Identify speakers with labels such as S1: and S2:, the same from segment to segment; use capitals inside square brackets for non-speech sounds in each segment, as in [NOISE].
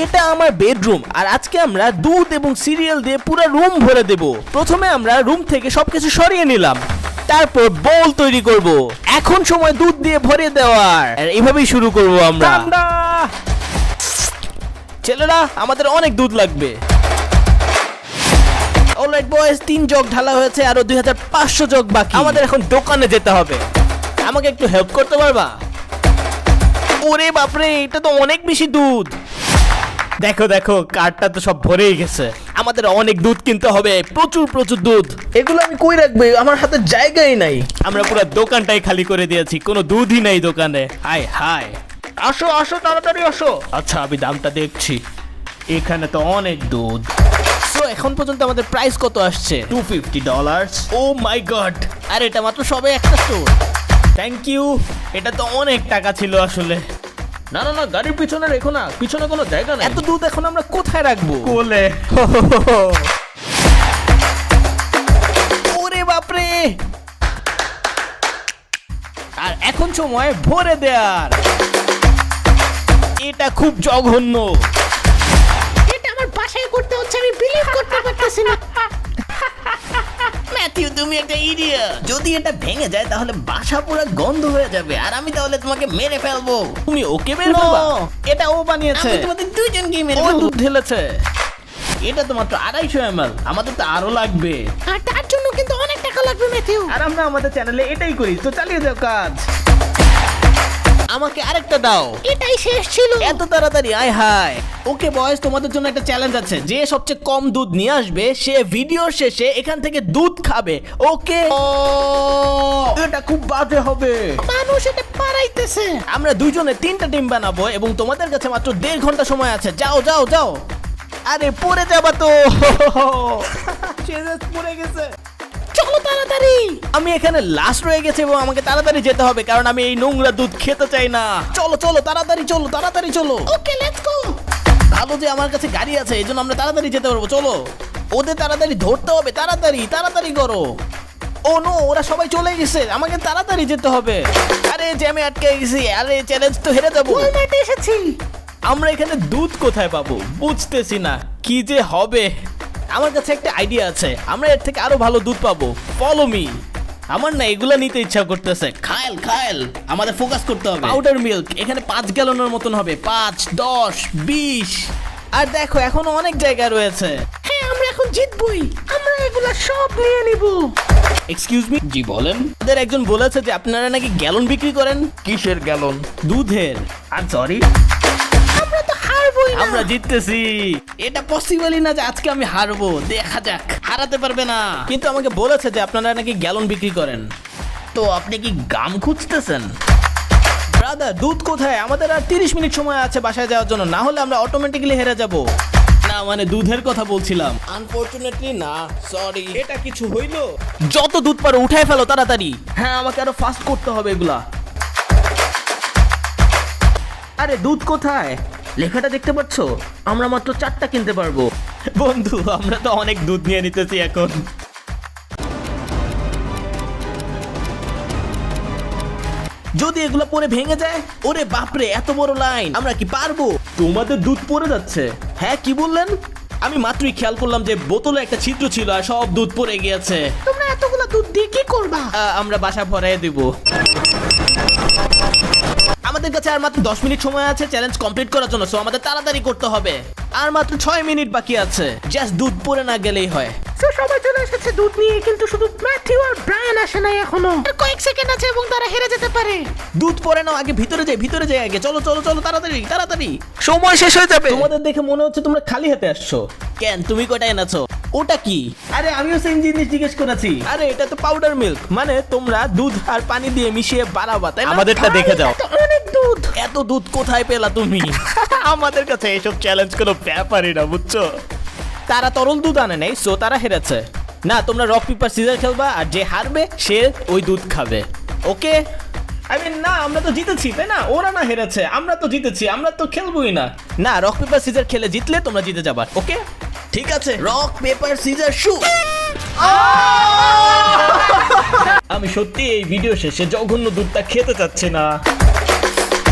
S1: এটা আমার বেডরুম আর আজকে আমরা দুধ এবং সিরিয়াল দিয়ে পুরো রুম ভরে দেব। প্রথমে আমরা রুম থেকে সবকিছু সরিয়ে নিলাম তারপর বল তৈরি করব। এখন সময় দুধ দিয়ে ভরে দেওয়ার আর এভাবেই শুরু করব আমরা। ছেলেরা আমাদের অনেক দুধ লাগবে। অলরাইট বয়েজ তিন জগ ঢালা হয়েছে আরও দুই হাজার পাঁচশো জগ বাকি। আমাদের এখন দোকানে যেতে হবে। আমাকে একটু হেল্প করতে পারবা? ওরে বাপরে এটা তো অনেক বেশি দুধ। দেখো দেখো কার্ডটা তো সব ভরেই গেছে। আমাদের অনেক দুধ কিনতে হবে প্রচুর প্রচুর দুধ। এগুলো আমি কই রাখবে? আমার হাতে জায়গাই নাই। আমরা পুরো দোকানটাই খালি করে দিয়েছি কোনো দুধই নাই দোকানে। হাই হাই। আসো আসো তাড়াতাড়ি আসো। আচ্ছা আমি দামটা দেখছি। এখানে তো অনেক দুধ। সো এখন পর্যন্ত আমাদের প্রাইস কত আসছে? Two fifty dollar oh my God আর এটা মাত্র সবে একটা স্টোর থ্যাংক ইউ এটা তো অনেক টাকা ছিল আসলে। না না না গাড়ির পিছনে রেখো না পিছনে কোনো জায়গা নেই। এত দুধ এখন আমরা কোথায় রাখব? কোলে। ওরে বাপরে! আর এখন সময় ভরে দেয়ার। এটা খুব জঘন্য।
S2: এটা আমার বাসায় করতে হচ্ছে আমি বিলিভ করতে পারতেছি না।
S1: ম্যাথিউ তুমি একটা ইডিয়া যদি এটা ভেঙে যায় তাহলে বাসা পুরো গন্ধ হয়ে যাবে। আর আমি তাহলে তোমাকে মেরে ফেলব। তুমি ওকে মেরে ফেলবা? এটা ও বানিয়েছে।
S2: আমি তোমাদের দুইজনকে মেরে
S1: ও
S2: ফেলব।
S1: দুধ ঢেলেছে। এটা তো মাত্র আড়াইশো এম আমাদের তো আরও লাগবে।
S2: আর তার জন্য কিন্তু অনেক টাকা লাগবে ম্যাথিউ।
S1: আর আমরা আমাদের চ্যানেলে এটাই করি। তো চালিয়ে যাও কাজ। আমাকে আরেকটা দাও।
S2: এটাই শেষ ছিল।
S1: এত তাড়াতাড়ি আয় হায়। ওকে বয়স তোমাদের জন্য একটা চ্যালেঞ্জ আছে। যে সবচেয়ে কম দুধ নিয়ে আসবে সে ভিডিওর শেষে এখান থেকে দুধ খাবে। ওকে? এটা খুব বাজে হবে।
S2: মানুষ এটা পারাইতেছে
S1: আমরা দুইজনে তিনটা টিম বানাবো এবং তোমাদের কাছে মাত্র দেড় ঘণ্টা সময় আছে। যাও যাও যাও। আরে পড়ে যাবা তো। সে পড়ে গেছে।
S2: তাড়াতাড়ি।
S1: আমি এখানে লাস্ট রয়ে গেছি এবং আমাকে তাড়াতাড়ি যেতে হবে কারণ আমি এই নোংরা দুধ খেতে চাই না। চলো চলো তাড়াতাড়ি চলো তাড়াতাড়ি চলো।
S2: ওকে লেটস গো
S1: ভালো যে আমার কাছে গাড়ি আছে এই জন্য আমরা তাড়াতাড়ি যেতে পারব চলো। ওদের তাড়াতাড়ি ধরতে হবে তাড়াতাড়ি তাড়াতাড়ি করো। ও নো ওরা সবাই চলে গেছে আমাকে তাড়াতাড়ি যেতে হবে। আরে জ্যামে আটকে গেছি আরে চ্যালেঞ্জ তো হেরে যাব।
S2: এসেছি।
S1: আমরা এখানে দুধ কোথায় পাবো? বুঝতেছি না কি যে হবে। আমার কাছে একটা আইডিয়া আছে। আমরা এর থেকে আরও ভালো দুধ পাবো। ফলো মি আমার না এগুলা নিতে ইচ্ছা করতেছে। খায়াল খায়াল আমাদের ফোকাস করতে হবে। পাউডার মিল্ক এখানে পাঁচ গ্যালনের মতন হবে। পাঁচ দশ বিশ। আর দেখো এখনও অনেক জায়গা রয়েছে।
S2: হ্যাঁ আমরা এখন জিতবই। আমরা এগুলা সব নিয়ে নিব।
S1: এক্সকিউজ মি জি বলেন। আমাদের একজন বলেছে যে আপনারা নাকি গ্যালন বিক্রি করেন? কিসের গ্যালন? দুধের। আর সরি
S2: তো হারবই না।
S1: আমরা জিততেছি। এটা পসিবলই না যে আজকে আমি হারবো। দেখা যাক। হারাতে পারবে না। কিন্তু আমাকে বলেছে যে আপনারা নাকি গ্যালন বিক্রি করেন। তো আপনি কি গাম খুঁজতেছেন? ব্রাদার দুধ কোথায়? আমাদের আর তিরিশ মিনিট সময় আছে বাসায় যাওয়ার জন্য। না হলে আমরা অটোমেটিক্যালি হেরে যাব। না মানে দুধের কথা বলছিলাম। আনফরচুনেটলি না সরি এটা কিছু হইল? যত দুধ পারো উঠায় ফেলো তাড়াতাড়ি। হ্যাঁ আমাকে আরও ফাস্ট করতে হবে এগুলা। আরে দুধ কোথায়? লেখাটা দেখতে পাচ্ছ? আমরা মাত্র চারটা কিনতে পারব। বন্ধু আমরা তো অনেক দুধ নিয়ে নিতেছি এখন। যদি এগুলো পরে ভেঙে যায় ওরে বাপরে এত বড় লাইন আমরা কি পারব? তোমাদের দুধ পড়ে যাচ্ছে। হ্যাঁ কি বললেন? আমি মাত্রই খেয়াল করলাম যে বোতলে একটা ছিদ্র ছিল আর সব দুধ পড়ে গিয়েছে।
S2: তোমরা এতগুলো দুধ দিয়ে কি করবা?
S1: আমরা বাসা ভরাই দেব। আমাদের কাছে আর মাত্র দশ মিনিট সময় আছে চ্যালেঞ্জ কমপ্লিট করার জন্য সো আমাদের তাড়াতাড়ি করতে হবে। আর মাত্র ছয় মিনিট বাকি আছে জাস্ট দুধ পরে না গেলেই হয়।
S2: সবাই চলে এসেছে দুধ নিয়ে কিন্তু শুধু ম্যাথিউ আর ব্রায়ান আসে নাই এখনও। আর কয়েক সেকেন্ড আছে এবং তারা হেরে যেতে পারে।
S1: দুধ পরে নাও আগে ভিতরে যাই ভিতরে যাই আগে। চলো চলো চলো তাড়াতাড়ি তাড়াতাড়ি। সময় শেষ হয়ে যাবে। তোমাদের দেখে মনে হচ্ছে তোমরা খালি হাতে আসছো। কেন তুমি কটা এনেছো? ওটা কি? আরে আমিও সেম জিনিস জিজ্ঞেস করেছি। আরে এটা তো পাউডার মিল্ক মানে তোমরা দুধ আর পানি দিয়ে মিশিয়ে বাড়াবা তাই আমাদেরটা দেখে যাও। এত দুধ কোথায় পেলা তুমি? [LAUGHS] আমাদের কাছে এসব চ্যালেঞ্জ কোনো ব্যাপারই না বুঝছ? তারা তরল দুধ আনে নাই সো তারা হেরেছে। না তোমরা রক পেপার সিজার খেলবা আর যে হারবে সে ওই দুধ খাবে। ওকে আই মিন না আমরা তো জিতেছি তাই না? ওরা না হেরেছে আমরা তো জিতেছি আমরা তো খেলবোই না। না রক পেপার সিজার খেলে জিতলে তোমরা জিতে যাবা ওকে ঠিক আছে রক পেপার সিজার শু আমি সত্যি এই ভিডিও শেষে জঘন্য দুধটা খেতে চাচ্ছি না।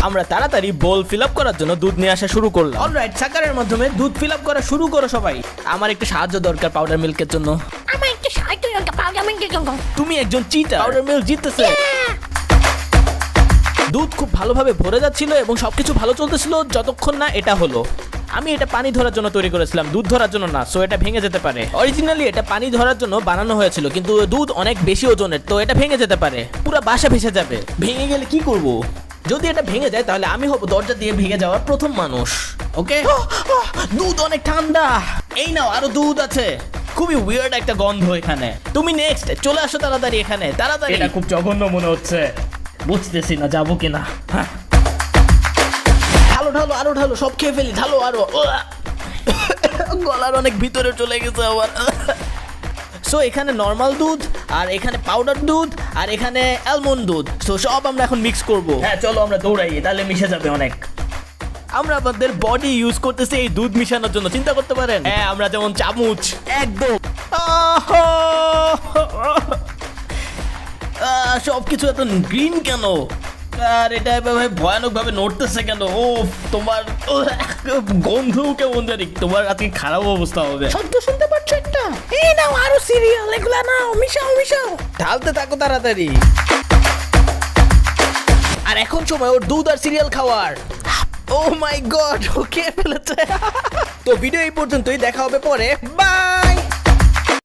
S1: আমরা তাড়াতাড়ি বোল ফিল আপ করার জন্য দুধ নিয়ে আসা শুরু করলাম। অলরাইট সাকারের মাধ্যমে দুধ ফিল আপ করা শুরু করো সবাই। আমার একটু সাহায্য দরকার পাউডার মিল্কের জন্য।
S2: আমার একটু সাহায্য দরকার পাউডার মিল্কের জন্য।
S1: তুমি একজন চিটা পাউডার মিল্ক জিততেছে। দুধ খুব ভালোভাবে ভরে যাচ্ছিল এবং সবকিছু ভালো চলতেছিল যতক্ষণ না এটা হলো। আমি এটা পানি ধরার জন্য তৈরি করেছিলাম দুধ ধরার জন্য না সো এটা ভেঙে যেতে পারে। অরিজিনালি এটা পানি ধরার জন্য বানানো হয়েছিল কিন্তু দুধ অনেক বেশি ওজনের তো এটা ভেঙে যেতে পারে। পুরো বাসা ভেসে যাবে। ভেঙে গেলে কি করব? যদি এটা ভেঙে যায় তাহলে আমি হব দরজা দিয়ে ভেঙে যাওয়ার প্রথম মানুষ ওকে? দুধ অনেক ঠান্ডা। এই নাও আরও দুধ আছে। খুবই উইয়ার্ড একটা গন্ধ এখানে। তুমি নেক্সট চলে আসো তাড়াতাড়ি এখানে তাড়াতাড়ি। এটা খুব জঘন্য মনে হচ্ছে। বুঝতেছি না যাব কিনা? হ্যাঁ। ঢালো ঢালো আরও ঢালো সব খেয়ে ফেলি ঢালো আরও। গলার অনেক ভিতরে চলে গেছে আবার। সো এখানে নর্মাল দুধ আর এখানে পাউডার দুধ আর এখানে অ্যালমন্ড দুধ। সো সব আমরা এখন মিক্স করব। হ্যাঁ চলো আমরা দৌড়াই তাহলে মিশে যাবে অনেক। আমরা আমাদের বডি ইউজ করতেছি এই দুধ মিশানোর জন্য চিন্তা করতে পারেন? হ্যাঁ আমরা যেমন চামচ। একদম। সব কিছু এত গ্রিন কেন? আর এটা এভাবে ভয়ানক ভাবে নড়তেছে কেন? ও তোমার গন্ধও কেমন জানি তোমার আজকে খারাপ অবস্থা হবে।
S2: শব্দ শুনতে এই নাও আরও সিরিয়াল এগুলা নাও, মিশাও মিশাও।
S1: ঢালতে থাকো তাড়াতাড়ি। আর এখন সময় ওর দুধ আর সিরিয়াল খাওয়ার। ও মাই গড ও খেয়ে ফেলেছে। তো ভিডিও এই পর্যন্তই, দেখা হবে পরে। বাই